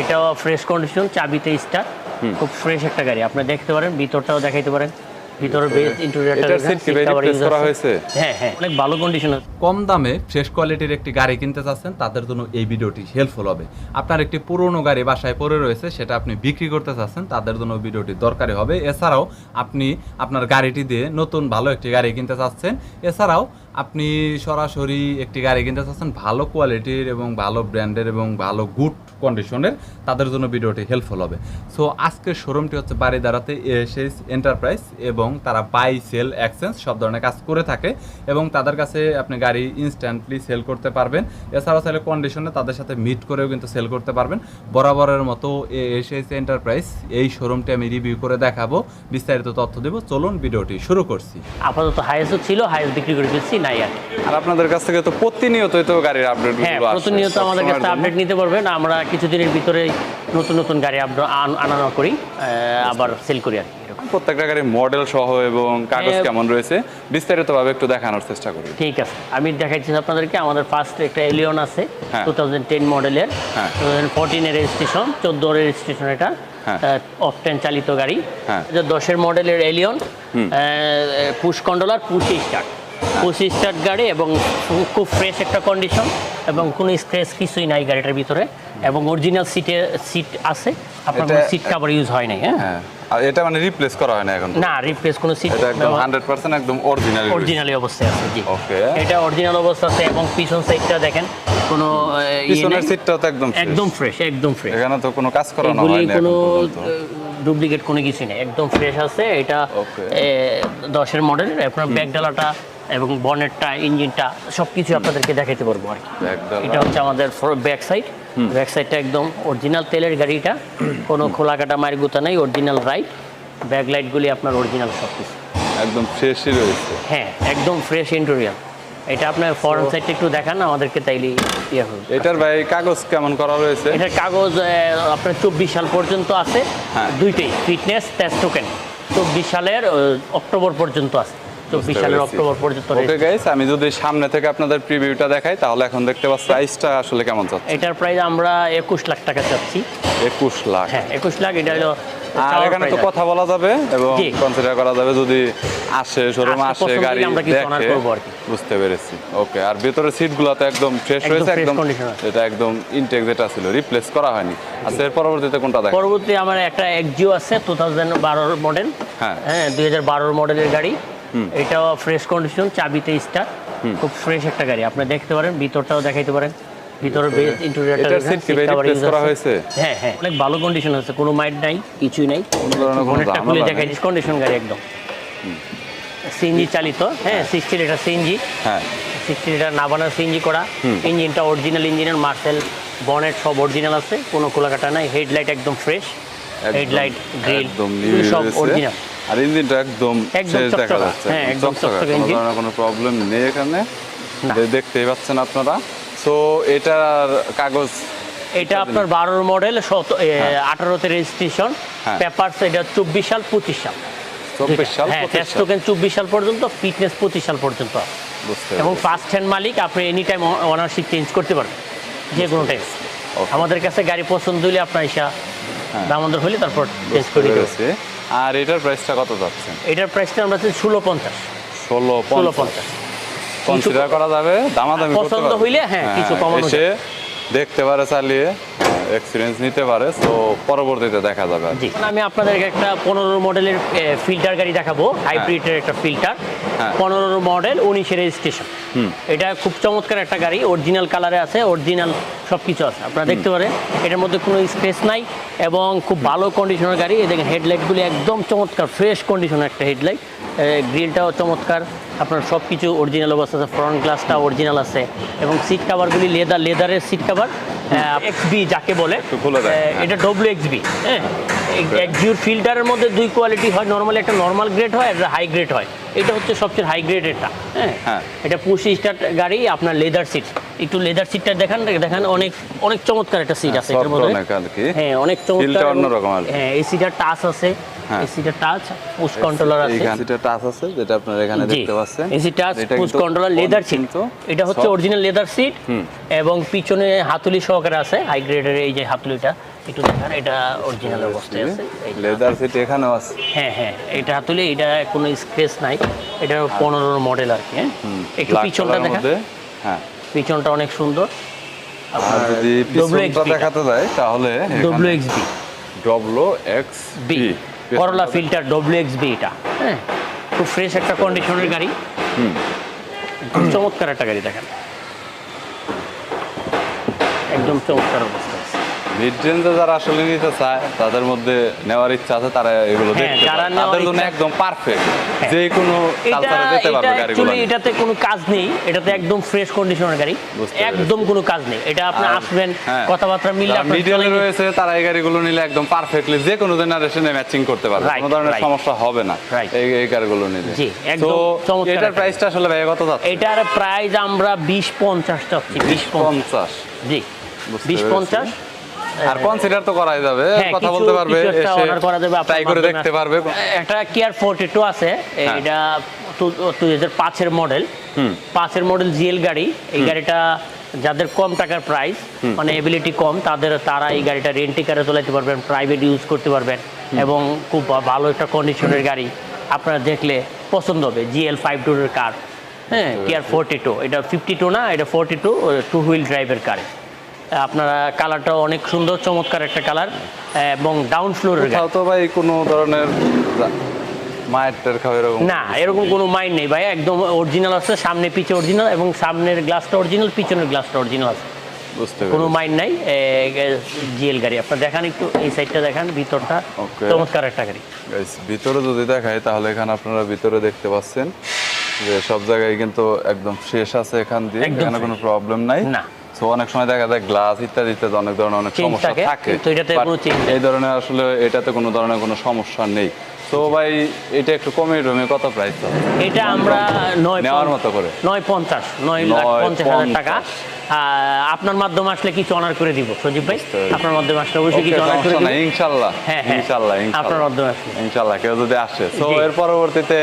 এটাও fresh condition চাবিতে star খুব ফ্রেশ একটা গাড়ি। আপনি দেখতে পারেন ভিতরটাও দেখাইতে পারেন। ভিতরের বেস ইন্টেরিয়রটা করা হয়েছে? হ্যাঁ হ্যাঁ। অনেক ভালো কন্ডিশন আছে। কম দামে ফ্রেশ কোয়ালিটির একটি গাড়ি কিনতে চাচ্ছেন তাদের জন্য এই ভিডিওটি হেল্পফুল হবে। আপনার একটি পুরনো গাড়ি বাসায় পড়ে রয়েছে সেটা আপনি বিক্রি করতে চাচ্ছেন তাদের জন্য ভিডিওটি দরকারি হবে। এছাড়াও আপনি আপনার গাড়িটি দিয়ে নতুন ভালো একটি গাড়ি কিনতে চাচ্ছেন। এছাড়াও আপনি সরাসরি একটি গাড়ি কিনতে চাচ্ছেন, ভালো কোয়ালিটির এবং ভালো ব্র্যান্ডের এবং ভালো গুড কন্ডিশনের তাদের জন্য ভিডিওটি হেল্পফুল হবে। সো আজকের শোরুমটি হচ্ছে বাড়িদারাতে এসএস এন্টারপ্রাইজ এবং তারা বাই সেল এক্সচেঞ্জ সব ধরনের কাজ করে থাকে এবং তাদের কাছে আপনি গাড়ি ইনস্ট্যান্টলি সেল করতে পারবেন। এছাড়াও সেল কন্ডিশনে তাদের সাথে মিট করেও কিন্তু সেল করতে পারবেন। বরাবরের মতো এসএস এন্টারপ্রাইজ এই শোরুমটি আমি রিভিউ করে দেখাবো, বিস্তারিত তথ্য দেব। চলুন ভিডিওটি শুরু করছি। আপাতত হাইয়েস্টও ছিল হাইয়েস্ট বিক্রি করে ফেলছি। নাই আর আর আপনাদের কাছ থেকে তো প্রতিনিয়তই তো গাড়ির আপডেট হ্যাঁ প্রতিনিয়ত আমাদের কাছে আপডেট নিতে পারবেন। আমরা কিছুদিনের ভিতরে নতুন নতুন গাড়ি আনানো করি আবার সেল করি আর প্রত্যেকটা গাড়ির মডেল সহ এবং কাগজ হ্যাঁ। কেমন রয়েছে বিস্তারিতভাবে একটু দেখানোর চেষ্টা করি ঠিক আছে। আমি দেখাচ্ছি আপনাদেরকে আমাদের ফার্স্ট একটা এলিয়ন আছে হ্যাঁ। টু থাউজেন্ড টেন মডেলের হ্যাঁ। টু থাউজেন্ড ফোরটিনের রেজিস্ট্রেশন চোদ্দ রেজিস্ট্রেশন এটা হ্যাঁ। অফটেন চালিত গাড়ি। হ্যাঁ। দশের মডেলের Allion push controller push start push start গাড়ি এবং খুব ফ্রেশ একটা কন্ডিশন এবং কোনো স্ক্রেচ কিছুই নাই গাড়িটার ভিতরে এবং অরিজিনাল সিটে সিট আছে। আপনার কোনো সিট কাভার ইউজ হয় নাই হ্যাঁ? হ্যাঁ। এটা মানে রিপ্লেস করা হয় না এখন? না রিপ্লেস কোনো সিট এটা একদম হান্ড্রেড পার্সেন্ট একদম অরিজিনাল অরিজিনালি অবস্থায় আছে জি। Okay. এটা অরিজিনাল অবস্থা আছে এবং পিছন সাইডটা দেখেন কোনো ইয়ে পিছনের নেই। সিটটাও তো একদম। একদম ফ্রেশ একদম ফ্রেশ এখানে তো কোনো কাজ করানো হয়নি কোনো ডুপ্লিকেট কোনো কিছু নেই। একদম ফ্রেশ আছে। এটা Okay. এ, দশের মডেল আপনার ব্যাক ডালাটা এবং বনেটটা ইঞ্জিনটা সব কিছু আপনাদেরকে দেখাতে পারব আর কি। এটা হচ্ছে আমাদের ব্যাক সাইড ব্যাক সাইডটা একদম অরিজিনাল তেলের গাড়িটা। কোনো খোলা কাটা মায়ের গুতা নেই অরিজিনাল রাইট ব্যাক লাইটগুলি আপনার অরিজিনাল সব কিছু একদম ফ্রেশই রয়েছে। হ্যাঁ একদম ফ্রেশ ইন্টেরিয়র এটা আপনার ফরেন সাইডটা একটু দেখান আমাদেরকে তাইলে ইয়ে হবে। এটার ভাই কাগজ কেমন করা রয়েছে? এটার কাগজ আপনার চব্বিশ সাল পর্যন্ত আছে। হ্যাঁ। দুইটাই ফিটনেস টেস্ট টোকেন চব্বিশ সালের অক্টোবর পর্যন্ত আছে। চব্বিশ সালের অক্টোবর পর্যন্ত ওকে গাইস আমি যদি সামনে থেকে আপনাদের প্রিভিউটা দেখাই তাহলে এখন দেখতে পাচ্ছি প্রাইসটা আসলে কেমন যাচ্ছে। এটার প্রাইস আমরা একুশ লাখ টাকা চাচ্ছি। একুশ লাখ। হ্যাঁ একুশ লাখ এটা হলো আর এখানে তো। কথা বলা যাবে এবং কনসিডার করা যাবে যদি আসে শোরুমে আসে গাড়ি দেখে। বুঝতে পেরেছি। ওকে আর ভেতরে সিটগুলো তো একদম ফ্রেশ fresh একদম এটা একদম ইনটেক যেটা ছিল রিপ্লেস করা হয়নি। আচ্ছা এর পরবর্তীতে কোনটা দেখ পরবর্তী আমার একটা এক্সিও আছে টু থাউজেন্ড বারোর মডেল হ্যাঁ। হ্যাঁ দুই হাজার বারোর মডেলের গাড়ি। এটাও ফ্রেশ কন্ডিশন চাবিতে স্টার খুব ফ্রেশ একটা গাড়ি। আপনি দেখতে পারেন ভিতরটাও দেখাইতে পারেন। ভিতরের বেস ইন্টেরিয়রটা এটার seat কি করা হয়েছে? হ্যাঁ হ্যাঁ। অনেক ভালো কন্ডিশন আছে কোনো মাইট নাই কিছুই নাই। বনেটটা খুলে দেখাই কন্ডিশন গাড়ি একদম। সিএনজি চালিত হ্যাঁ সিক্সটি লিটার সিএনজি হ্যাঁ। সিক্সটি লিটার নাবানা সিএনজি করা। ইঞ্জিনটা অরিজিনাল ইঞ্জিনের মার্সেল বনেট সব অরিজিনাল আছে কোনো খোলাকাটা নাই। হেডলাইট একদম ফ্রেশ হেডলাইট গ্রিল সব অরিজিনাল আর ইঞ্জিনটা একদম ফ্রেশ দেখা যাচ্ছে। হ্যাঁ, একদম চকচকা, চকচকা কোনো প্রবলেম নেই এখানে। দেখতেই পাচ্ছেন আপনারা। সো এটার কাগজ এটা আপনার বারোর মডেল শত আঠারোতে রেজিস্ট্রেশন হ্যাঁ। পেপার এটা চব্বিশ সাল পঁচিশ সাল। চব্বিশ সাল হ্যাঁ টেস্ট টোকেন চব্বিশ সাল পর্যন্ত ফিটনেস পঁচিশ সাল পর্যন্ত। এবং ফার্স্ট হ্যান্ড মালিক আপনি এনি টাইম ওনারশিপ চেঞ্জ করতে পারবেন। যে কোনো টাইম আমাদের কাছে গাড়ি পছন্দ হলে আপনার ইসা হ্যাঁ। দামান্তর হলে তারপর চেঞ্জ করে পেরেছি। আর এটার প্রাইসটা কত যাচ্ছে? এটার প্রাইসটা আমরা ষোলো পঞ্চাশ। ষোলো ষোলো পঞ্চাশ। কনসিডার করা যাবে দামাদামি পছন্দ হইলে, হ্যাঁ, কিছু কমানো এসে দেখতে পারে চালিয়ে। এক্সপিরিয়েন্স নিতে পারে তো পরবর্তীতে দেখা যাবে। জি। আমি আপনাদেরকে একটা পনেরো মডেলের ফিল্টার গাড়ি দেখাবো হাইব্রিডের একটা ফিল্টার হ্যাঁ। পনেরো মডেল উনিশের রেজিস্ট্রেশন এটা খুব চমৎকার একটা গাড়ি অরিজিনাল কালারে আছে অরিজিনাল সব কিছু আছে। আপনারা দেখতে পারেন এটার মধ্যে কোনো স্পেস নাই এবং খুব ভালো কন্ডিশনের গাড়ি। দেখেন হেডলাইটগুলি একদম চমৎকার ফ্রেশ কন্ডিশনের একটা হেডলাইট গ্রিলটাও চমৎকার। আপনার সব কিছু অরিজিনাল অবস্থা আছে ফ্রন্ট গ্লাসটা অরিজিনাল আছে এবং সিট কাভারগুলি লেদার লেদারের সিট কাভার এক্সবি যাকে বলে এটা ডব্লিউ এক্সবি হ্যাঁ? এক্সিউর ফিল্টারের মধ্যে দুই কোয়ালিটি হয়। নর্মালি একটা নর্মাল গ্রেড হয় একটা হাই গ্রেড হয়। এটা হচ্ছে সবচেয়ে হাই গ্রেডেরটা হ্যাঁ? হ্যাঁ। এটা পুশ স্টার্ট গাড়ি আপনার লেদার সিট একটু লেদার সিটটা দেখান দেখান অনেক অনেক চমৎকার একটা সিট আছে এটার soft মধ্যে হ্যাঁ অনেক চমৎকার অন্যরকম হ্যাঁ এই সিটার টাচ আছে হ্যাঁ। এসিটা টাচ পুশ কন্ট্রোলার আছে। টাচ আছে যেটা আপনারা এখানে দেখতে পাচ্ছেন। এসি টাচ এটা পুশ কন্ট্রোলার লেদার সিট এটা হচ্ছে অরিজিনাল লেদার সিট এবং পিছনে হাতুলি সহকারে আছে হাই গ্রেডের এই যে হাতুলিটা একটু দেখান এটা অরিজিনাল অবস্থায় আছে লেদার সিট এখানেও আছে। হ্যাঁ হ্যাঁ এটা হাতুলি এটা কোনো স্ক্রেচ নাই এটা পনেরো মডেল আর কি হ্যাঁ? একটু পিছনটা দেখা। হ্যাঁ। পিছনটা অনেক সুন্দর। আর যদি পিছনটা দেখাতে যায় তাহলে W X B W X B করলা ফিল্টার ডব্লিউ এক্স বি এটা হ্যাঁ? খুব ফ্রেশ একটা কন্ডিশনের গাড়ি। খুব চমৎকার একটা গাড়ি দেখেন। একদম চমৎকার অবস্থা। মিড রেঞ্জে যারা আসলে নিতে চায় তাদের মধ্যে নেওয়ার ইচ্ছা আছে তারা এগুলো হ্যাঁ, দেখতে তাদের জন্য একদম পারফেক্ট হ্যাঁ। যে কোনো কালচারে যেতে পারবে গাড়িগুলো এটাতে কোনো কাজ নেই এটাতে একদম ফ্রেশ কন্ডিশনের গাড়ি। একদম কোনো কাজ নেই। এটা আপনি আসবেন হ্যাঁ। কথাবার্তা মিললে আপনার মিডিয়ালে রয়েছে তারা এই গাড়িগুলো নিলে একদম পারফেক্টলি যে কোনো জেনারেশনে ম্যাচিং করতে পারবে। কোনো ধরনের সমস্যা হবে না এই এই গাড়িগুলো নিলে। জি, একদম চমৎকার এটার প্রাইসটা আসলে ভাই কত যাচ্ছে? এটার প্রাইস আমরা বিশ পঞ্চাশ চাচ্ছি বিশ পঞ্চাশ। পঞ্চাশ। জি বুঝতে বিশ পেরেছি। পঞ্চাশ। আর কনসিডার তো করাই যাবে হ্যাঁ, কথা বলতে পারবে করা যাবে ট্রাই করে দেখতে পারবে। একটা কেয়ার ফোর্টি টু আছে। এটা দুই হাজার পাঁচের মডেল পাঁচের মডেল জিএল গাড়ি এই গাড়িটা যাদের কম টাকার প্রাইস মানে এবিলিটি কম তাদের তারা এই গাড়িটা রেন্টি কারে চালাতে পারবেন প্রাইভেট ইউজ করতে পারবেন এবং খুব ভালো একটা কন্ডিশনের গাড়ি আপনারা দেখলে পছন্দ হবে জিএল ফাইভ টুর কার হ্যাঁ কেয়ার ফোর্টি টু এটা ফিফটি টু না এটা ফোর্টি টু টু হুইল ড্রাইভের কার আপনারা কালারটা অনেক সুন্দর চমৎকার একটা কালার এবং ডাউন ফ্লোরের কোথাও তো ভাই কোনো ধরনের মায়ের এরকম না এরকম কোনো মাইন্ড নেই ভাই একদম অরিজিনাল আছে সামনে পিছে অরিজিনাল এবং সামনের গ্লাসটা অরিজিনাল পিছনের গ্লাসটা অরিজিনাল আছে। কোনো মাইন্ড নাই জিএল গাড়ি। আপনার দেখান একটু এই সাইডটা দেখান ভিতরটা চমৎকার একটা গাড়ি। ভিতরে যদি দেখাই তাহলে এখানে আপনারা ভিতরে দেখতে পাচ্ছেন যে সব জায়গায় কিন্তু একদম শেষ আছে এখান দিয়ে এখানে কোনো প্রবলেম নাই। না। তো অনেক সময় দেখা যায় গ্লাস ইত্যাদি ইত্যাদি অনেক ধরনের অনেক সমস্যা থাকে। এই ধরনের আসলে এটাতে কোনো ধরনের কোনো সমস্যা নেই তো ভাই এটা একটু কমে রুমে কত প্রাইস এটা আমরা নয় নেওয়ার মতো করে। নয় পঞ্চাশ নয় লাখ পঞ্চাশ হাজার টাকা। আপনার মাধ্যমে আসলে কিছু অনার করে দিব সজীব ভাই। আপনার মাধ্যমে আসলে অবশ্যই কিছু অনার করে দিব। নাই ইনশাল্লাহ হ্যাঁ, হ্যাঁ। ইনশাল্লাহ আপনার মাধ্যমে আসলে। ইনশাল্লাহ কেউ যদি আসে। তো এর পরবর্তীতে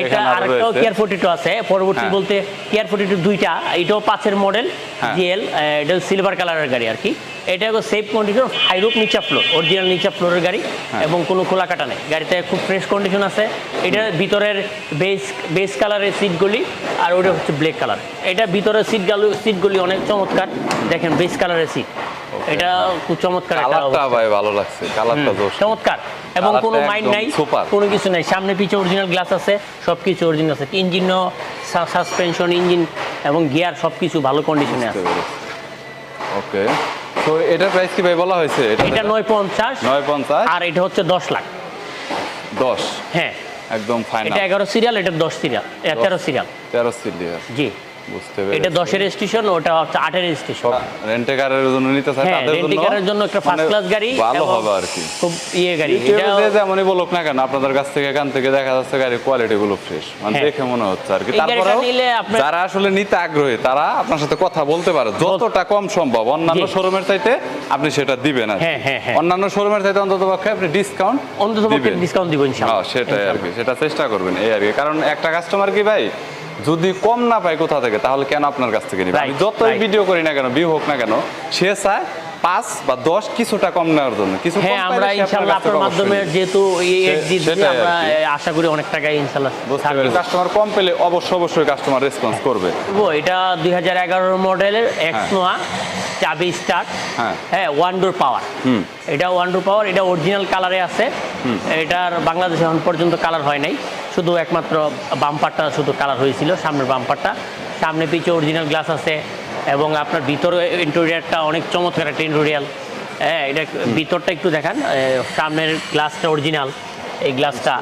এটা আরও আরেকটাও কেয়ার ফোর্টি টু আছে। পরবর্তী হ্যাঁ। বলতে কেয়ার ফোর্টি টু দুইটা এটাও পাঁচের মডেল হ্যাঁ। জিএল এটা সিলভার কালারের গাড়ি আর কি। এটা হলো সেফ কন্ডিশন হাইরুপ নিচা ফ্লোর অরিজিনাল নিচা ফ্লোরের গাড়ি হ্যাঁ। এবং কোনো খোলা কাটা নেই। গাড়িতে খুব ফ্রেশ কন্ডিশন আছে। এটার ভিতরের বেস বেস কালারের সিটগুলি আর ওটা হচ্ছে ব্ল্যাক কালার এটা ভিতরের সিটগুলো সিটগুলি অনেক চমৎকার। দেখেন বেস কালারের সিট এটা খুব চমৎকার কালারটা ভাই ভালো লাগছে। কালারটা চমৎকার। এবং কোনো মাইন্ড নাই কোনো কিছু নাই। সামনে পিছে অরিজিনাল গ্লাস আছে সব কিছু অরিজিনাল আছে ইঞ্জিনও সাসপেনশন ইঞ্জিন এবং গিয়ার সব কিছু ভালো কন্ডিশনে আছে। ওকে তো এটার প্রাইস কি ভাই বলা হয়েছে? এটা নয় পঞ্চাশ নয় পঞ্চাশ আর এটা হচ্ছে দশ লাখ। দশ? হ্যাঁ। একদম ফাইনাল এটা এগারো সিরিয়াল এটা দশ সিরিয়াল তেরো সিরিয়াল তেরো সিরিয়াল জি। বুঝতে এটা পেরেছি। দশের স্টেশন ওটা হচ্ছে আটের স্টেশন রেন্টে কারের জন্য নিতে চাই হ্যাঁ তাদের রেন্টি কারের জন্য একটা ফার্স্ট মানে ক্লাস গাড়ি ভালো হবে আর কি। খুব ইয়ে গাড়ি। এটা যেমনই বলুক না কেন আপনাদের কাছ থেকে এখান থেকে দেখা যাচ্ছে গাড়ির কোয়ালিটি গুলো ফ্রেশ মানে হ্যাঁ। দেখে মনে হচ্ছে আর কি। যারা আসলে নিতে আগ্রহী তারা আপনার সাথে কথা বলতে পারে যতটা কম সম্ভব। অন্যান্য শোরুমের চাইতে আপনি সেটা দিবেন আর। হ্যাঁ। অন্যান্য শোরুমের চাইতে অন্তত পক্ষে আপনি ডিসকাউন্ট অন্তত ডিসকাউন্ট দিব ইনশাআল্লাহ। সেটাই আর কি। সেটা চেষ্টা করবেন এই আর কি। কারণ একটা কাস্টমার কি ভাই যদি কম না পায় কোথা থেকে তাহলে কেন আপনার কাছ থেকে নিবে? আমি যতই ভিডিও করি না কেন ভিউ হোক না কেন সে চায় পাঁচ বা দশ কিছুটা কম নেওয়ার জন্য। কিছু হ্যাঁ আমরা ইনশাআল্লাহ আপনার মাধ্যমে যেহেতু এই এড দিচ্ছি আমরা আশা করি অনেক টাকা ইনশাআল্লাহ কাস্টমার কম পেলে অবশ্যই অবশ্যই কাস্টমার রেসপন্স করবে। বলব, এটা দুই হাজার এগারো মডেলের এক্স নোয়া চাবি স্টার্ট হ্যাঁ। হ্যাঁ ওয়ান ডোর পাওয়ার এটা ওয়ান ডোর পাওয়ার এটা অরিজিনাল কালারে আছে। এটার বাংলাদেশে এখন পর্যন্ত কালার হয় নাই। শুধু একমাত্র বাম্পারটা শুধু কালার হয়েছিল সামনের বাম্পারটা সামনে পিছে অরিজিনাল গ্লাস আছে এবং আপনার ভিতরে ইন্টেরিয়ারটা অনেক চমৎকার একটা ইন্টেরিয়াল হ্যাঁ এটা ভিতরটা একটু দেখান। সামনের গ্লাসটা অরিজিনাল এই গ্লাসটা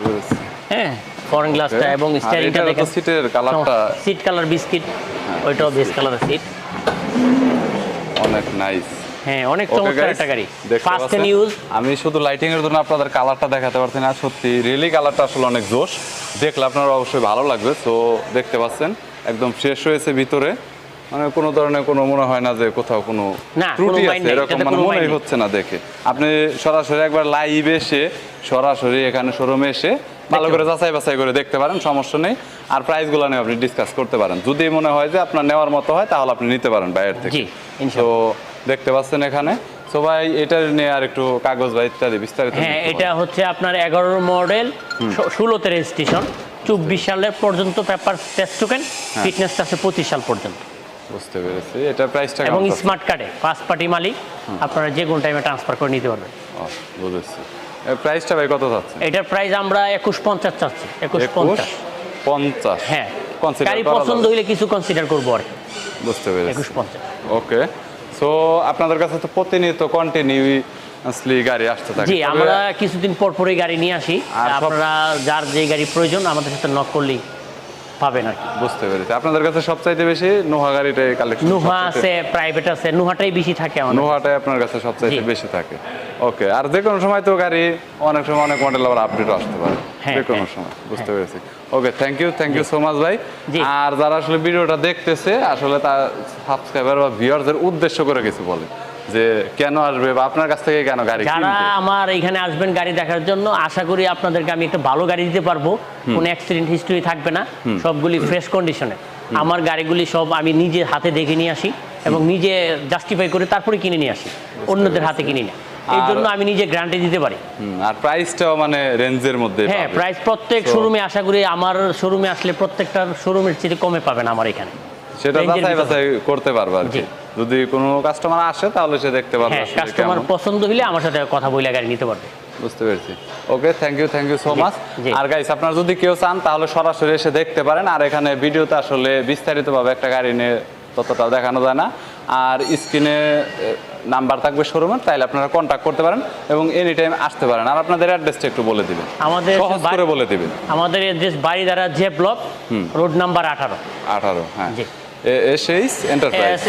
হ্যাঁ ফরেন গ্লাসটা এবং তো দেখেন। সিটের কালারটা সিট কালার বিস্কিট ওইটাও বেস কালার সিট অনেক নাইস হ্যাঁ অনেক চমৎকার একটা গাড়ি। ফার্স্ট? আমি শুধু লাইটিং এর জন্য আপনাদের কালারটা দেখাতে পারছি না সত্যি রিয়েলি কালারটা আসলে অনেক জোশ। দেখলে আপনারা অবশ্যই ভালো লাগবে তো দেখতে পাচ্ছেন। একদম ফ্রেশ হয়েছে ভিতরে মানে কোনো ধরনের কোনো মনে হয় না যে কোথাও কোনো ত্রুটি আছে এরকম মানে মনেই হচ্ছে না দেখে। আপনি সরাসরি একবার লাইভ এসে সরাসরি এখানে শোরুমে এসে ভালো করে যাচাই বাছাই করে দেখতে পারেন সমস্যা নেই। আর প্রাইসগুলো নিয়ে আপনি ডিসকাস করতে পারেন। যদি মনে হয় যে আপনার নেওয়ার মতো হয় তাহলে আপনি নিতে পারেন বাইরের থেকে। তো দেখতে পাচ্ছেন এখানে। তো ভাই এটার নিয়ে আর একটু কাগজ বা ইত্যাদি বিস্তারিত হ্যাঁ এটা হচ্ছে আপনার এগারোর মডেল ষোলোতে রেজিস্ট্রেশন চব্বিশ সালের পর্যন্ত পেপার টেস্ট টোকেন হ্যাঁ। ফিটনেস আছে পঁচিশ সাল পর্যন্ত। বুঝতে পেরেছি। এটা প্রাইসটা এবং স্মার্ট কার্ডে ফার্স্ট পার্টি মালিক আপনারা যে কোনো টাইমে ট্রান্সফার করে নিতে পারবেন। বুঝেছি। প্রাইসটা ভাই কত যাচ্ছে? এটার প্রাইস আমরা একুশ পঞ্চাশ চাচ্ছি একুশ পঞ্চাশ। পঞ্চাশ? হ্যাঁ। গাড়ি পছন্দ। হইলে কিছু কনসিডার করব আর বুঝতে পেরেছি। একুশ পঞ্চাশ। ওকে সো আপনাদের কাছে তো প্রতিনিয়ত কন্টিনিউসলি গাড়ি আসতে থাকে। জি আমরা কিছুদিন পর পরই গাড়ি নিয়ে আসি। আর আপনারা যার যে গাড়ি প্রয়োজন আমাদের সাথে নক করলেই পাবেন আর বুঝতে পেরেছি। আপনাদের কাছে সবচাইতে বেশি নোহা গাড়িটাই কালেকশন নুহা আছে প্রাইভেট আছে নুহাটাই বেশি থাকে আমাদের। নোহাটাই আপনার কাছে সবচাইতে বেশি থাকে। ওকে আর যে কোনো সময় তো গাড়ি অনেক সময় অনেক মডেল আবার আপডেটও আসতে পারে। হ্যাঁ, যে কোনো হ্যাঁ, সময় বুঝতে পেরেছি। Okay thank you thank you so much ভাই। আর যারা আসলে ভিডিওটা দেখতেছে আসলে তার সাবস্ক্রাইবার বা ভিউয়ারদের উদ্দেশ্য করে কিছু বলে। যে কেন আসবে বা আপনার কাছ থেকে কেন গাড়ি যারা আমার এখানে আসবেন গাড়ি দেখার জন্য আশা করি আপনাদেরকে আমি একটা ভালো গাড়ি দিতে পারব। কোনো অ্যাক্সিডেন্ট হিস্টরি থাকবে না সবগুলি ফ্রেশ কন্ডিশনে আমার গাড়িগুলি সব আমি নিজে হাতে দেখে নিয়ে আসি এবং নিজে জাস্টিফাই করে তারপরে কিনে নিয়ে আসি অন্যদের হাতে কিনি না। এই জন্য আমি নিজে গ্যারান্টি দিতে পারি। আর প্রাইসটাও মানে রেঞ্জের মধ্যে হ্যাঁ প্রাইস প্রত্যেক শোরুমে আশা করি আমার শোরুমে আসলে প্রত্যেকটার শোরুমের চেয়ে কমে পাবেন আমার এখানে। সেটা বাছাই করতে পারবে আর কি। যদি কোনো কাস্টমার আসে তাহলে সে দেখতে পারবে হ্যাঁ কাস্টমার পছন্দ হলে আমার সাথে কথা বলে গাড়ি নিতে পারবে। বুঝতে পেরেছি। Okay thank you thank you so much R guys আপনারা যদি কেউ চান তাহলে সরাসরি এসে দেখতে পারেন। আর এখানে ভিডিওতে আসলে বিস্তারিতভাবে একটা গাড়ি নিয়ে ততটা দেখানো যায় না। আর স্ক্রিনে নাম্বার থাকবে শোরুমের তাইলে আপনারা কন্ট্যাক্ট করতে পারেন এবং এনি টাইম আসতে পারেন। আর আপনাদের অ্যাড্রেসটা একটু বলে দিবেন। আমাদের সহজ করে বলে দিবেন। আমাদের এড্রেস বাড়িধারা যে ব্লক রোড নাম্বার আঠারো। আঠারো হ্যাঁ। জি। এসেইস এন্টারপ্রাইজ